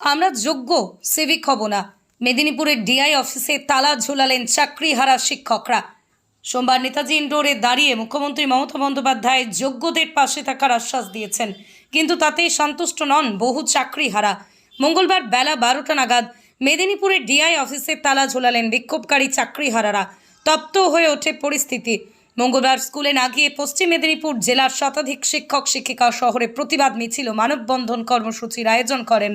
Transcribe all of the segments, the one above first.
আমরা যোগ্য সিভিক হব না। মেদিনীপুরের ডিআই অফিসে তালা ঝুলালেন চাকরিহারা শিক্ষকরা। সোমবার নেতাজি ইন্ডোরে দাঁড়িয়ে মুখ্যমন্ত্রী মমতা বন্দ্যোপাধ্যায় যোগ্যদের পাশে থাকার আশ্বাস দিয়েছেন। কিন্তু তাতেই সন্তুষ্ট নন বহু চাকরিহারা। মঙ্গলবার বেলা বারোটা নাগাদ মেদিনীপুরের ডিআই অফিসে তালা ঝুলালেন বিক্ষোভকারী চাকরিহারারা। তপ্ত হয়ে ওঠে পরিস্থিতি। মঙ্গলবার স্কুলে না গিয়ে পশ্চিম মেদিনীপুর জেলার শতাধিক শিক্ষক, শিক্ষিকা শহরে প্রতিবাদ মিছিল মানববন্ধন কর্মসূচির আয়োজন করেন।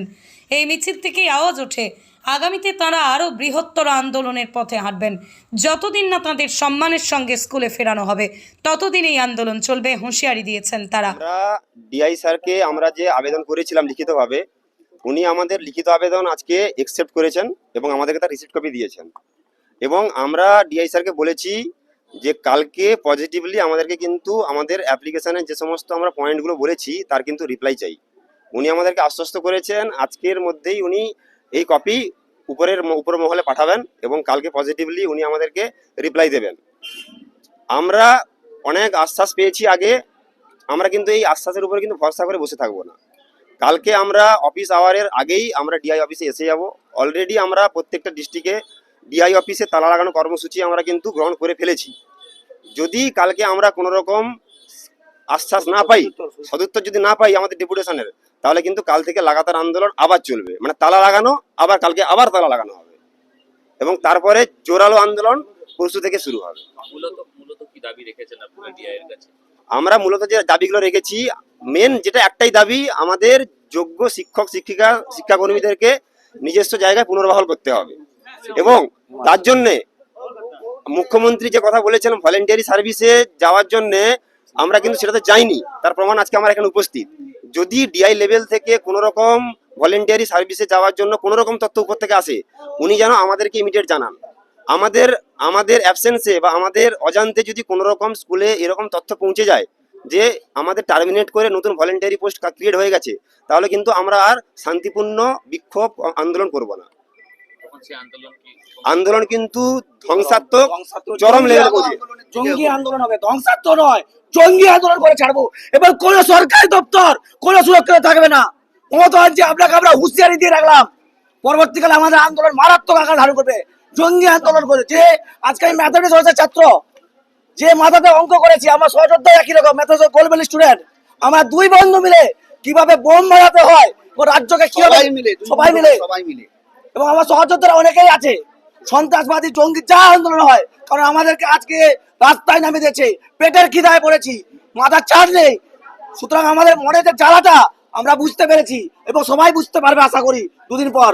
এই মিছিল থেকেই আওয়াজ ওঠে, আগামীতে তারা আরও বৃহত্তর আন্দোলনের পথে হাঁটবেন। যতদিন না তাদের সম্মানের সঙ্গে স্কুলে ফেরানো হবে, ততদিন এই আন্দোলন চলবে, হুঁশিয়ারি দিয়েছেন তারা। ডিআই স্যারকে আমরা যে আবেদন করেছিলাম লিখিতভাবে, উনি আমাদের লিখিত আবেদন আজকে একসেপ্ট করেছেন এবং আমাদেরকে তার রিসিপ্ট কপি দিয়েছেন। এবং আমরা ডিআই স্যারকে বলেছি যে কালকে পজিটিভলি আমাদেরকে কিন্তু আমাদের অ্যাপ্লিকেশনের যে সমস্ত আমরা পয়েন্টগুলো বলেছি, তার কিন্তু রিপ্লাই চাই। উনি আমাদেরকে আশ্বস্ত করেছেন, আজকের মধ্যেই উনি এই কপি উপরের উপর মহলে পাঠাবেন এবং কালকে পজিটিভলি উনি আমাদেরকে রিপ্লাই দেবেন। আমরা অনেক আশ্বাস পেয়েছি আগে, আমরা কিন্তু এই আশ্বাসের উপরে কিন্তু ভরসা করে বসে থাকব না। কালকে আমরা অফিস আওয়ারের আগেই আমরা ডিআই অফিসে এসে যাব। অলরেডি আমরা প্রত্যেকটা ডিস্ট্রিক্টে ডিআই অফিসে তালা লাগানো কর্মসূচি আমরা কিন্তু গ্রহণ করে ফেলেছি। যদি কালকে আমরা কোনো রকম আশ্বাস না পাই সদুত্তর যদি না পাই আমাদের ডেপুটেশনের তাহলে কিন্তু কাল থেকে লাগাতার আন্দোলন আবার চলবে। মানে তালা লাগানো আবার কালকে আবার তালা লাগানো হবে। এবং তারপরে জোরালো আন্দোলন পরশু থেকে শুরু হবে। আমরা মূলত যে দাবিগুলো রেখেছি মেন যেটা একটাই দাবি আমাদের যোগ্য শিক্ষক শিক্ষিকা শিক্ষাকর্মীদেরকে নিজস্ব জায়গায় পুনর্বহাল করতে হবে। এবং তার জন্যে মুখ্যমন্ত্রী যে কথা বলেছিলেন ভলেন্টিয়ারি সার্ভিসে যাওয়ার জন্য আমরা কিন্তু সেটাতে যাইনি। তার প্রমাণ আজকে আমরা এখানে উপস্থিত। যদি ডিআই লেভেল থেকে কোনো রকম ভলেন্টিয়ারি সার্ভিসে যাওয়ার জন্য কোনো রকম তথ্য উপর থেকে আসে, উনি যেন আমাদেরকে ইমিডিয়েট জানান। আমাদের আমাদের অ্যাবসেন্সে বা আমাদের অজান্তে যদি কোনো রকম স্কুলে এরকম তথ্য পৌঁছে যায় যে আমাদের টার্মিনেট করে নতুন ভলেন্টারি পোস্ট ক্রিয়েট হয়ে গেছে, তাহলে কিন্তু আমরা আর শান্তিপূর্ণ বিক্ষোভ আন্দোলন করব না। আন্দোলন কিন্তু ধ্বংসাত্মক চরম লেভেলে জঙ্গি আন্দোলন হবে। ধ্বংসাত্মক নয় জঙ্গি আন্দোলন করে ছাড়বো। এবার কোন সরকারি দপ্তর কোন সুরক্ষিত থাকবে না। মমতা ব্যানার্জি আপনাকে আমরা হুঁশিয়ারি দিয়ে রাখলাম। পরবর্তীকালে আমাদের আন্দোলন মারাত্মক আকার ধারণ করবে। জঙ্গি আন্দোলন করে। যে আজকে আমি ম্যাথামেটিক্স হয়েছে ছাত্র যে মাথাতে অঙ্ক করেছি আমার সহযোদ্ধা একই রকম ম্যাথামেটিক্স গোল্ড মেডেল স্টুডেন্ট আমরা দুই বন্ধু মিলে কীভাবে বোম মারাতে হয় ও রাজ্যকে কীভাবে মিলে সবাই মিলে। সবাই মিলে। এবং আমার সহযোদ্ধারা অনেকেই আছে। সন্ত্রাসবাদী জঙ্গি যা আন্দোলন হয়, কারণ আমাদেরকে আজকে রাস্তায় নামে দিয়েছে। পেটের খিদায় পড়েছি, মাথার চার নেই। সুতরাং আমাদের মনে যে জ্বালাটা আমরা বুঝতে পেরেছি এবং সবাই বুঝতে পারবে, আশা করি, দুদিন পর।